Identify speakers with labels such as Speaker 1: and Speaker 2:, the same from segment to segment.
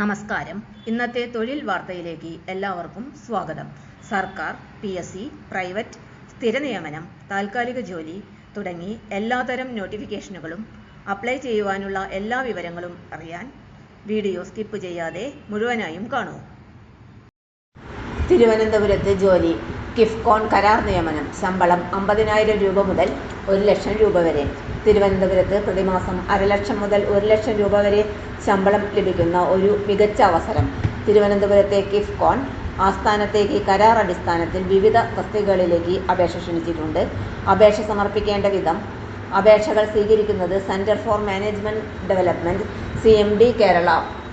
Speaker 1: നമസ്കാരം. ഇന്നത്തെ തൊഴിൽ വാർത്തയിലേക്ക് എല്ലാവർക്കും സ്വാഗതം. സർക്കാർ പി എസ് സി പ്രൈവറ്റ് സ്ഥിരനിയമനം താൽക്കാലിക ജോലി തുടങ്ങി എല്ലാതരം നോട്ടിഫിക്കേഷനുകളും അപ്ലൈ ചെയ്യുവാനുള്ള എല്ലാ വിവരങ്ങളും അറിയാൻ വീഡിയോ സ്കിപ്പ് ചെയ്യാതെ മുഴുവനായും കാണൂ.
Speaker 2: തിരുവനന്തപുരത്ത് ജോലി കിഫ്കോൺ കരാർ നിയമനം. ശമ്പളം അമ്പതിനായിരം രൂപ മുതൽ ഒരു ലക്ഷം രൂപ വരെ. തിരുവനന്തപുരത്ത് പ്രതിമാസം അരലക്ഷം മുതൽ ഒരു ലക്ഷം രൂപ വരെ ശമ്പളം ലഭിക്കുന്ന ഒരു മികച്ച അവസരം. തിരുവനന്തപുരത്തെ കിഫ്കോൺ ആസ്ഥാനത്തേക്ക് കരാർ അടിസ്ഥാനത്തിൽ വിവിധ തസ്തികകളിലേക്ക് അപേക്ഷ ക്ഷണിച്ചിട്ടുണ്ട്. അപേക്ഷ സമർപ്പിക്കേണ്ട വിധം അപേക്ഷകൾ സ്വീകരിക്കുന്നത് centre for management development C M D Kerala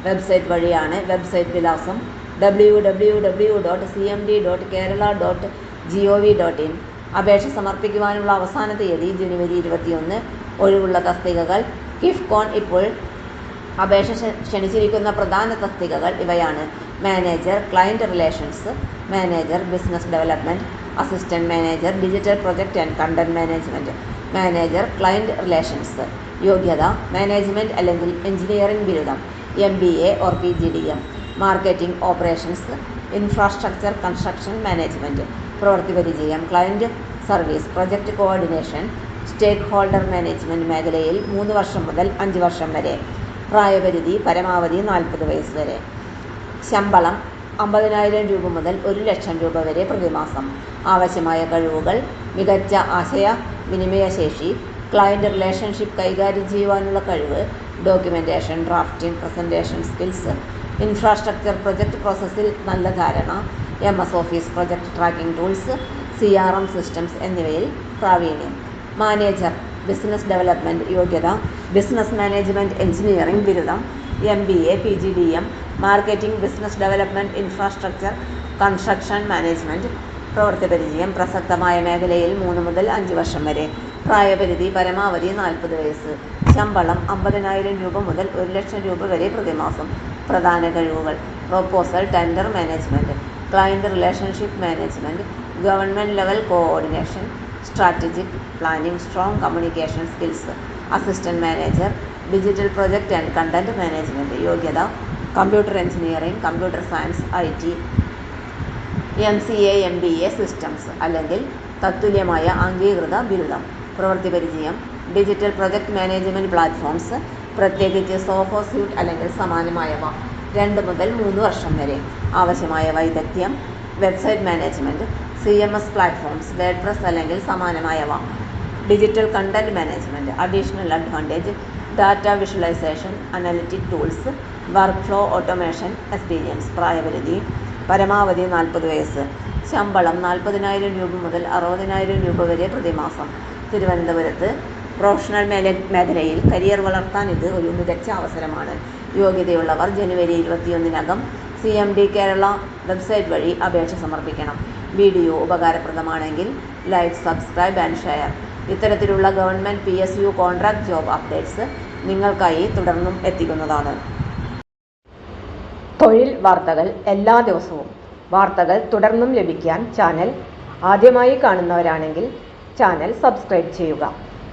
Speaker 2: website വഴിയാണ്. വെബ്സൈറ്റ് വിലാസം W W W dot C M D dot Kerala dot G O V dot in. അപേക്ഷ സമർപ്പിക്കുവാനുള്ള അവസാന തീയതി ജനുവരി ഇരുപത്തിയൊന്ന്. ഒഴിവുള്ള തസ്തികകൾ. കിഫ്കോൺ ഇപ്പോൾ അപേക്ഷ ക്ഷ- ക്ഷണിച്ചിരിക്കുന്ന പ്രധാന തസ്തികകൾ ഇവയാണ്. Manager client relations manager business development assistant manager digital project and content management manager client relations യോഗ്യത മാനേജ്മെന്റ് അല്ലെങ്കിൽ എഞ്ചിനീയറിംഗ് ബിരുദം M B A or P G D M marketing operations infrastructure construction management പ്രവൃത്തി പരിചയം client service project coordination stakeholder management മേഖലയിൽ മൂന്ന് വർഷം മുതൽ അഞ്ച് വർഷം വരെ. പ്രായപരിധി പരമാവധി നാൽപ്പത് വയസ്സ് വരെ. ശമ്പളം അമ്പതിനായിരം രൂപ മുതൽ ഒരു ലക്ഷം രൂപ വരെ പ്രതിമാസം. ആവശ്യമായ കഴിവുകൾ മികച്ച ആശയ വിനിമയ ശേഷി ക്ലയന്റ് റിലേഷൻഷിപ്പ് കൈകാര്യം ചെയ്യുവാനുള്ള കഴിവ് documentation drafting presentation skills infrastructure project പ്രോസസ്സിൽ നല്ല ധാരണ M S office project tracking tools C R M systems എന്നിവയിൽ പ്രാവീണ്യം. മാനേജർ ബിസിനസ് ഡെവലപ്മെന്റ് യോഗ്യത ബിസിനസ് മാനേജ്മെന്റ് എഞ്ചിനീയറിംഗ് ബിരുദം M B A P G D M marketing business development infrastructure construction management പ്രവൃത്തി പരിചയം പ്രസക്തമായ മേഖലയിൽ മൂന്ന് മുതൽ അഞ്ച് വർഷം വരെ പ്രായപരിധി പരമാവധി നാൽപ്പത് വയസ്സ് ശമ്പളം അമ്പതിനായിരം രൂപ മുതൽ ഒരു ലക്ഷം രൂപ വരെ പ്രതിമാസം പ്രധാന കഴിവുകൾ proposal tender management client relationship management government level coordination strategic planning strong communication skills assistant manager digital project and content management യോഗ്യത computer engineering computer science I T M C A M B A systems അല്ലെങ്കിൽ തത്തുല്യമായ അംഗീകൃത ബിരുദം പ്രവൃത്തി പരിചയം digital project management platforms പ്രത്യേകിച്ച് സോഫോ suit അല്ലെങ്കിൽ സമാനമായവ രണ്ട് മുതൽ മൂന്ന് വർഷം വരെ. ആവശ്യമായ വൈദഗ്ധ്യം website management C M S platforms WordPress അല്ലെങ്കിൽ സമാനമായവ digital content management additional advantage data visualisation analytic tools workflow automation experience പ്രായപരിധി പരമാവധി നാൽപ്പത് വയസ്സ് ശമ്പളം നാൽപ്പതിനായിരം രൂപ മുതൽ അറുപതിനായിരം രൂപ വരെ പ്രതിമാസം. തിരുവനന്തപുരത്ത് പ്രൊഫഷണൽ മേഖലയിൽ കരിയർ വളർത്താൻ ഇത് ഒരു മികച്ച അവസരമാണ്. യോഗ്യതയുള്ളവർ ജനുവരി ഇരുപത്തിയൊന്നിനകം C M D Kerala website വഴി അപേക്ഷ സമർപ്പിക്കണം. വീഡിയോ ഉപകാരപ്രദമാണെങ്കിൽ ലൈക്ക് സബ്സ്ക്രൈബ് ആൻഡ് ഷെയർ. ഇത്തരത്തിലുള്ള government P S U contract job updates നിങ്ങൾക്കായി തുടർന്നും എത്തിക്കുന്നതാണ്. തൊഴിൽ വാർത്തകൾ എല്ലാ ദിവസവും. വാർത്തകൾ തുടർന്നും ലഭിക്കാൻ ചാനൽ ആദ്യമായി കാണുന്നവരാണെങ്കിൽ ചാനൽ സബ്സ്ക്രൈബ് ചെയ്യുക.